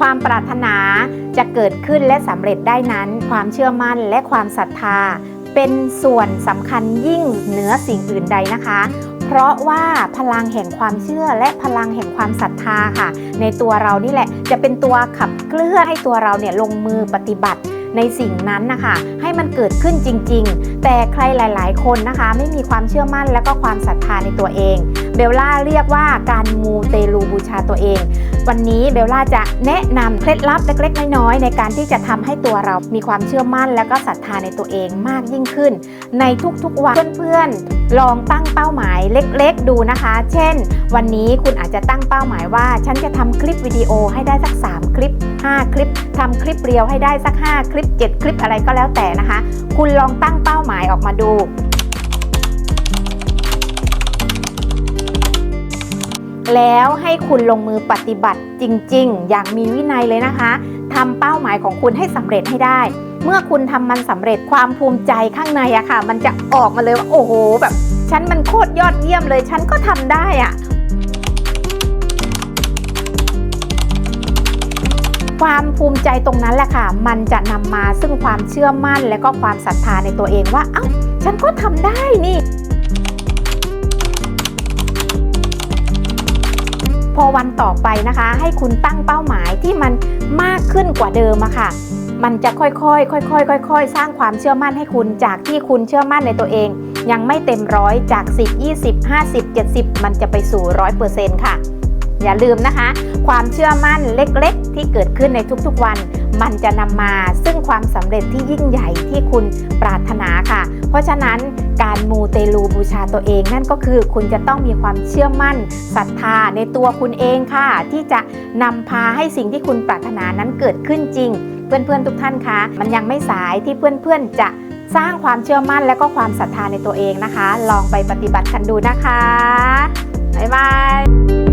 ความปรารถนาจะเกิดขึ้นและสำเร็จได้นั้น ความเชื่อมั่นและความศรัทธา เป็นส่วนสำคัญยิ่งเหนือสิ่งอื่นใดนะคะ เพราะว่าพลังแห่งความเชื่อและพลังแห่งความศรัทธาค่ะ ในตัวเรานี่แหละ จะเป็นตัวขับเคลื่อนให้ตัวเราเนี่ยลงมือปฏิบัติในสิ่งนั้นนะคะ ให้มันเกิดขึ้นจริง ๆ แต่ใครหลาย ๆ คนนะคะ ไม่มีความเชื่อมั่นและก็ความศรัทธาในตัวเอง เบลล่าเรียกว่าการมูเตลูบูชาตัวเอง วันนี้เบลล่าจะแนะนำเคล็ดลับเล็กๆ น้อยๆ ในการที่จะทำให้ตัวเรามีความเชื่อมั่น และก็ศรัทธาในตัวเองมากยิ่งขึ้น ในทุกๆวันเพื่อนๆ ลองตั้งเป้าหมายเล็กๆ ดูนะคะ เช่น วันนี้คุณอาจจะตั้งเป้าหมายว่า ฉันจะทำคลิปวิดีโอให้ได้สัก 3 คลิป 5 คลิปทำคลิปเรียวให้ได้สัก 5 คลิป 7 คลิปอะไรก็แล้วแต่นะคะ คุณลองตั้งเป้าหมายออกมาดู แล้วให้คุณลงมือปฏิบัติจริง ๆ อย่างมีวินัยเลยนะคะทำเป้าหมายของคุณให้สำเร็จให้ได้ เมื่อคุณทำมันสำเร็จความภูมิใจข้างในอะค่ะ มันจะออกมาเลยว่าโอ้โหแบบฉันมันโคตรยอดเยี่ยมเลย ฉันก็ทำได้อะความภูมิใจตรงนั้นแหละค่ะ มันจะนำมาซึ่งความเชื่อมั่นและก็ความศรัทธาในตัวเองว่า เอ้า ฉันก็ทำได้นี่ วันต่อไปนะคะ ให้คุณตั้งเป้าหมายที่มันมากขึ้นกว่าเดิมอะค่ะ มันจะค่อยๆ ค่อยๆ ค่อย ๆ สร้างความเชื่อมั่นให้คุณจากที่คุณเชื่อมั่นในตัวเอง ยังไม่เต็มร้อยจาก 10 20 50 70 มันจะไปสู่ 100%ค่ะ อย่าลืมนะคะ ความเชื่อมั่นเล็กๆ ที่เกิดขึ้นในทุกๆวันมันจะนำมาซึ่งความสำเร็จที่ยิ่งใหญ่ที่คุณปรารถนาค่ะ เพราะฉะนั้น การมูเตลูบูชาตัวเอง นั่นก็คือคุณจะต้องมีความเชื่อมั่นศรัทธาในตัวคุณเองค่ะ ที่จะนำพาให้สิ่งที่คุณปรารถนานั้นเกิดขึ้นจริง เพื่อนๆทุกท่านคะมันยังไม่สายที่เพื่อนๆจะสร้างความเชื่อมั่นและก็ความศรัทธาในตัวเองนะคะ ลองไปปฏิบัติกันดูนะคะ บ๊ายบาย